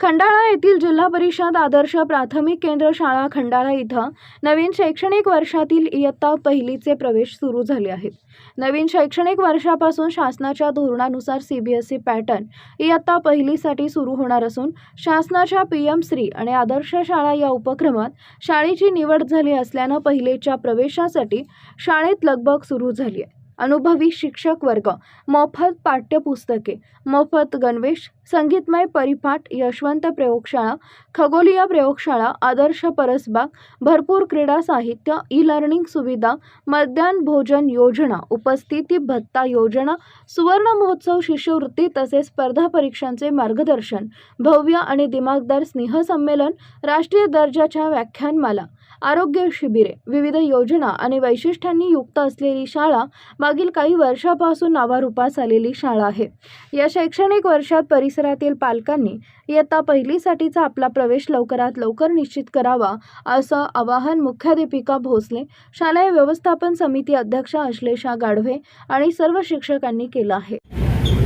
खंडाळा येथील जिल्हा परिषद आदर्श प्राथमिक केंद्र शाळा खंडाळा इथं नवीन शैक्षणिक वर्षातील इयत्ता पहिलीचे प्रवेश सुरू झाले आहेत. नवीन शैक्षणिक वर्षापासून शासनाच्या धोरणानुसार C B S E pattern इयत्ता पहिलीसाठी सुरू होणार असून शासनाच्या पी एम श्री आणि आदर्श शाळा या उपक्रमात शाळेची निवड झाली असल्यानं पहिलेच्या प्रवेशासाठी शाळेत लगबग सुरू झाली आहे. अनुभवी शिक्षक वर्ग मोफत पाठ्यपुस्तके मोफत गणवेश संगीतमय परिपाठ यशवंत प्रयोगशाळा खगोलीय प्रयोगशाळा आदर्श परसबाग भरपूर क्रीडा साहित्य ई लर्निंग सुविधा मध्यान्ह भोजन योजना उपस्थिती भत्ता योजना सुवर्ण महोत्सव शिष्यवृत्ती तसेच स्पर्धा परीक्षांचे मार्गदर्शन भव्य आणि दिमागदार स्नेहसंमेलन राष्ट्रीय दर्जाच्या व्याख्यानमाला आरोग्य शिबिरे विविध योजना आणि वैशिष्ट्यांनी युक्त असलेली शाळा मागील काही वर्षापासून नावारूपास आलेली शाळा आहे. या शैक्षणिक वर्षात परिसरातील पालकांनी इयत्ता पहिलीसाठीचा आपला प्रवेश लवकरात लवकर निश्चित करावा असं आवाहन मुख्याध्यापिका भोसले शालेय व्यवस्थापन समिती अध्यक्षा अश्लेषा गाढवे आणि सर्व शिक्षकांनी केलं आहे.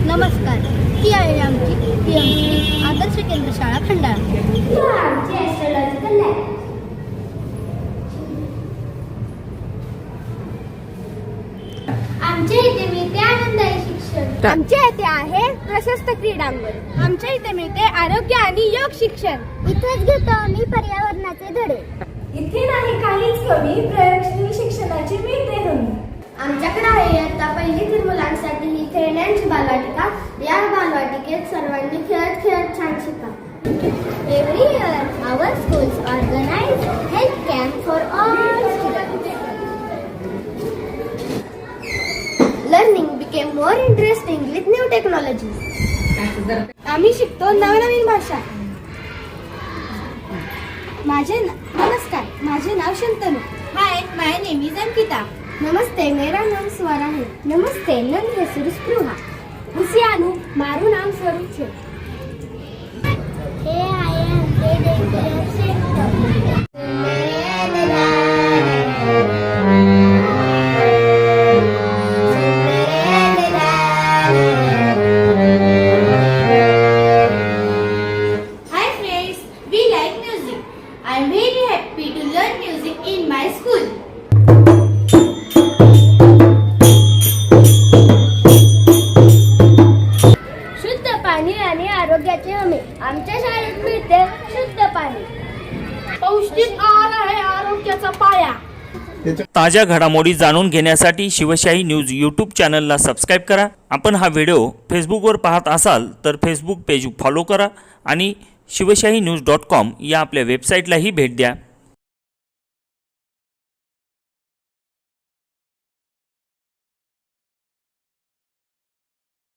नमस्कार ही आहे आमची आदर्श केंद्र शाळा खंडाळा. आमच्या इथे मिळते आनंदायी शिक्षण. आमच्या इथे आहे प्रशस्त क्रीडांगण. आमच्या इथे मिळते आरोग्य आणि योग शिक्षण. इथेच घेतो आम्ही पर्यावरणाचे धडे. इथे नाही काहीच कमी. प्रयोगशील शिक्षणाची मिळते नोंद आमच्याकडे आहे आता पहिलीतील मुलांसाठी ही खेळण्यांची बालवाटिका. या बालवाटिकेत सर्वांनी खेळत खेळत छान शिका. Every year our schools organise more interesting with new technology आम्ही शिकतो नवनवीन भाषा माझे नमस्कार माझे नाव Shantanu hi my name is Ankita नमस्ते मेरा नाम स्वर है नमस्ते नंद है सुरस्पृहा उसे आनु मारू नाम स्वरूप है school. शुद्ध पाणी आणि आरोग्याचे हमी. आमच्या शाळेत मिळते शुद्ध पाणी. पौष्टिक आहार आहे आरोग्याचा पाया. ताज्या घडामोडी जाणून घेण्यासाठी शिवशाही न्यूज यूट्यूब चॅनलला सबस्क्राईब करा. आपण हा व्हिडिओ फेसबुकवर पाहत असाल तर फेसबुक पेज फॉलो करा आणि शिवशाही न्यूज डॉट कॉम या आपल्या वेबसाईटलाही भेट द्या.